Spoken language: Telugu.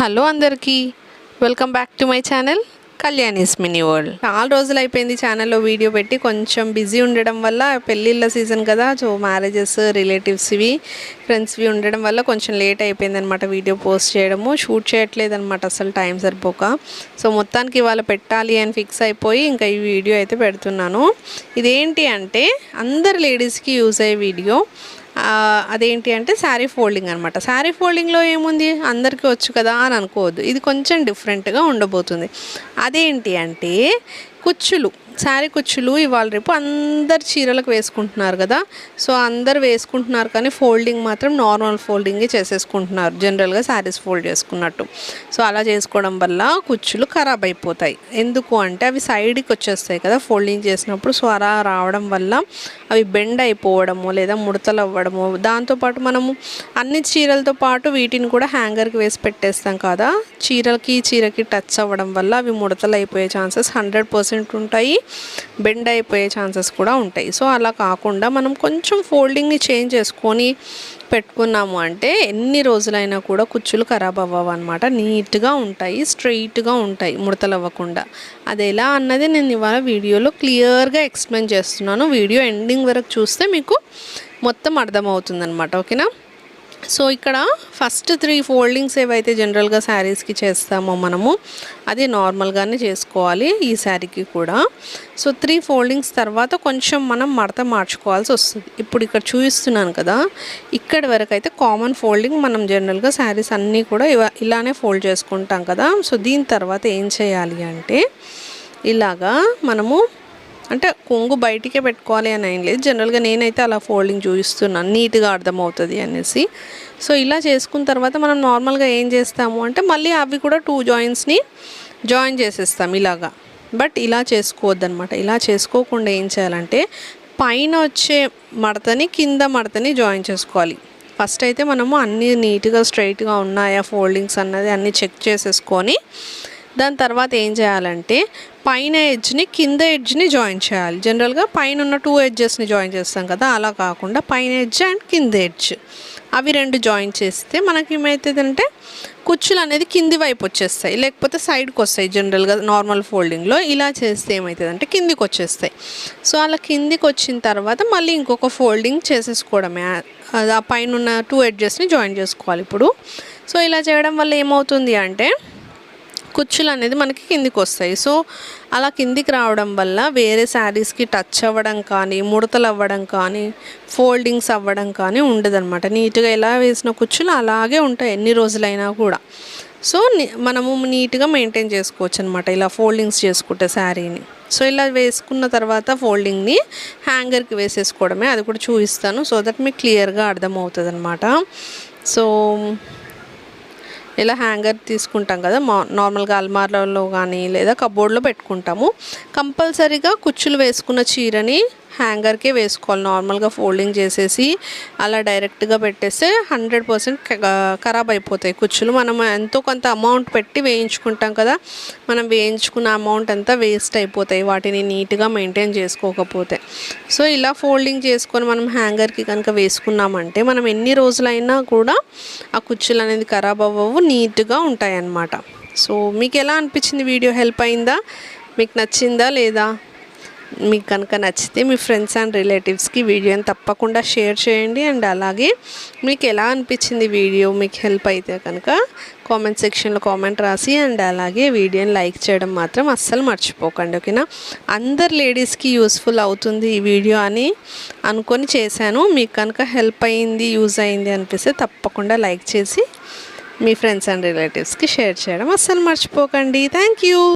హలో అందరికీ. Welcome back to my channel Kalyani's mini world చాలా రోజులు అయిపోయింది ఛానల్లో వీడియో పెట్టి. కొంచెం బిజీ ఉండడం వల్ల పెళ్ళిళ్ళ సీజన్ కదా సో మ్యారేజెస్ రిలేటివ్స్ ఇవి ఫ్రెండ్స్వి ఉండడం వల్ల కొంచెం లేట్ అయిపోయిందనమాట వీడియో పోస్ట్ చేయడము. షూట్ చేయట్లేదు అనమాట అసలు టైం సరిపోక. సో మొత్తానికి ఇవాళ పెట్టాలి అని ఫిక్స్ అయిపోయి ఇంకా ఈ వీడియో అయితే పెడుతున్నాను. ఇదేంటి అంటే అందరు లేడీస్కి యూజ్ అయ్యే వీడియో అదేంటి అంటే శారీ ఫోల్డింగ్ అనమాట శారీ ఫోల్డింగ్లో ఏముంది? అందరికీ వచ్చు కదా అని అనుకోవద్దు. ఇది కొంచెం డిఫరెంట్గా ఉండబోతుంది. అదేంటి అంటే కుచ్చులు శారీ కుచ్చులు ఇవాళ రేపు అందరు చీరలకు వేసుకుంటున్నారు కదా. సో అందరు వేసుకుంటున్నారు కానీ ఫోల్డింగ్ మాత్రం నార్మల్ ఫోల్డింగే చేసేసుకుంటున్నారు. జనరల్గా శారీస్ ఫోల్డ్ చేసుకున్నట్టు. సో అలా చేసుకోవడం వల్ల కుచ్చులు ఖరాబ్ అయిపోతాయి. ఎందుకు అంటే అవి సైడ్కి వచ్చేస్తాయి కదా ఫోల్డింగ్ చేసినప్పుడు. సో అలా రావడం వల్ల అవి బెండ్ అయిపోవడము లేదా ముడతలు అవ్వడము దాంతోపాటు మనము అన్ని చీరలతో పాటు వీటిని కూడా హ్యాంగర్కి వేసి పెట్టేస్తాం కదా. చీరలకి చీరకి టచ్ అవ్వడం వల్ల అవి ముడతలు అయిపోయే ఛాన్సెస్ హండ్రెడ్ పర్సెంట్ ఉంటాయి బెండ్ అయిపోయే ఛాన్సెస్ కూడా ఉంటాయి. సో అలా కాకుండా మనం కొంచెం ఫోల్డింగ్ని చేంజ్ చేసుకొని పెట్టుకున్నాము అంటే ఎన్ని రోజులైనా కూడా కుచ్చులు ఖరాబ్ అవ్వవు అనమాట నీట్గా ఉంటాయి స్ట్రైట్గా ఉంటాయి ముడతలు అవ్వకుండా. అది ఎలా అన్నది నేను ఇవాళ వీడియోలో క్లియర్గా ఎక్స్ప్లెయిన్ చేస్తున్నాను. వీడియో ఎండింగ్ వరకు చూస్తే మీకు మొత్తం అర్థమవుతుంది అనమాట ఓకేనా? సో ఇక్కడ ఫస్ట్ త్రీ ఫోల్డింగ్స్ ఏవైతే జనరల్గా శారీస్కి చేస్తామో మనము అది నార్మల్గానే చేసుకోవాలి ఈ శారీకి కూడా. సో త్రీ ఫోల్డింగ్స్ తర్వాత కొంచెం మనం మడత మార్చుకోవాల్సి వస్తుంది. ఇప్పుడు ఇక్కడ చూపిస్తున్నాను కదా ఇక్కడి వరకు అయితే కామన్ ఫోల్డింగ్ మనం జనరల్గా శారీస్ అన్నీ కూడా ఇలానే ఫోల్డ్ చేసుకుంటాం కదా. సో దీని తర్వాత ఏం చేయాలి అంటే ఇలాగా మనము అంటే కొంగు బయటికే పెట్టుకోవాలి అని ఏం లేదు. జనరల్గా నేనైతే అలా ఫోల్డింగ్ చూపిస్తున్నాను. నీట్గా అర్థమవుతుంది అనేసి. సో ఇలా చేసుకున్న తర్వాత మనం నార్మల్గా ఏం చేస్తాము అంటే మళ్ళీ అవి కూడా టూ జాయింట్స్ని జాయిన్ చేసేస్తాం ఇలాగా. బట్ ఇలా చేసుకోవద్దనమాట ఇలా చేసుకోకుండా ఏం చేయాలంటే పైన వచ్చే మడతని కింద మడతని జాయిన్ చేసుకోవాలి. ఫస్ట్ అయితే మనము అన్నీ నీట్గా స్ట్రైట్గా ఉన్నాయా ఫోల్డింగ్స్ అన్నది అన్నీ చెక్ చేసేసుకొని దాని తర్వాత ఏం చేయాలంటే పైన ఎడ్జ్ని కింద ఎడ్జ్ని జాయిన్ చేయాలి. జనరల్గా పైన ఉన్న టూ ఎడ్జెస్ని జాయిన్ చేస్తాం కదా అలా కాకుండా పైన ఎడ్జ్ అండ్ కింద ఎడ్జ్. అవి రెండు జాయిన్ చేస్తే మనకి ఏమవుతుందంటే కుచ్చులు అనేది కింది వైపు వచ్చేస్తాయి. లేకపోతే సైడ్కి వస్తాయి జనరల్గా నార్మల్ ఫోల్డింగ్లో. ఇలా చేస్తే ఏమవుతుందంటే కిందికి వచ్చేస్తాయి. సో అలా కిందికి వచ్చిన తర్వాత మళ్ళీ ఇంకొక ఫోల్డింగ్ చేసేసుకోవడమే. ఆ పైన ఉన్న టూ ఎడ్జెస్ని జాయిన్ చేసుకోవాలి ఇప్పుడు. సో ఇలా చేయడం వల్ల ఏమవుతుంది అంటే కుచ్చులు అనేది మనకి కిందికి వస్తాయి సో అలా కిందికి రావడం వల్ల వేరే శారీస్కి టచ్ అవ్వడం కానీ ముడతలు అవ్వడం కానీ ఫోల్డింగ్స్ అవ్వడం కానీ ఉండదన్నమాట. నీట్గా ఎలా వేసిన కుచ్చులు అలాగే ఉంటాయి ఎన్ని రోజులైనా కూడా. సో మనము నీట్గా మెయింటైన్ చేసుకోవచ్చు అనమాట ఇలా ఫోల్డింగ్స్ చేసుకుంటే శారీని. సో ఇలా వేసుకున్న తర్వాత ఫోల్డింగ్ని హ్యాంగర్కి వేసేసుకోవడమే. అది కూడా చూపిస్తాను. సో దట్ మీకు క్లియర్గా అర్థమవుతుంది అనమాట సో ఇలా హ్యాంగర్ తీసుకుంటాం కదా మా నార్మల్గా అల్మార్లలో కానీ లేదా కబోర్డ్లో పెట్టుకుంటాము. కంపల్సరీగా కుచ్చులు వేసుకున్న చీరని హ్యాంగర్కే వేసుకోవాలి. నార్మల్గా ఫోల్డింగ్ చేసేసి అలా డైరెక్ట్గా పెట్టేస్తే హండ్రెడ్ పర్సెంట్ ఖరాబ్ అయిపోతాయి కుచ్చులు. మనం ఎంతో కొంత అమౌంట్ పెట్టి వేయించుకుంటాం కదా మనం వేయించుకున్న అమౌంట్ అంతా వేస్ట్ అయిపోతాయి. వాటిని నీట్గా మెయింటైన్ చేసుకోకపోతే. సో ఇలా ఫోల్డింగ్ చేసుకొని మనం హ్యాంగర్కి కనుక వేసుకున్నామంటే మనం ఎన్ని రోజులైనా కూడా ఆ కుచ్చులు అనేది ఖరాబ్ అవ్వవు నీట్గా ఉంటాయి అన్నమాట సో మీకు ఎలా అనిపించింది వీడియో? హెల్ప్ అయిందా? మీకు నచ్చిందా లేదా? మీకు కనుక నచ్చితే మీ ఫ్రెండ్స్ అండ్ రిలేటివ్స్కి వీడియోని తప్పకుండా షేర్ చేయండి. అండ్ అలాగే మీకు ఎలా అనిపించింది వీడియో మీకు హెల్ప్ అయితే కనుక కామెంట్ సెక్షన్లో కామెంట్ రాసి అండ్ అలాగే వీడియోని లైక్ చేయడం మాత్రం అస్సలు మర్చిపోకండి ఓకేనా? అందరు లేడీస్కి యూస్ఫుల్ అవుతుంది ఈ వీడియో అని అనుకొని చేశాను. మీకు కనుక హెల్ప్ అయింది యూజ్ అయింది అనిపిస్తే తప్పకుండా లైక్ చేసి మీ ఫ్రెండ్స్ అండ్ రిలేటివ్స్కి షేర్ చేయడం అస్సలు మర్చిపోకండి. Thank you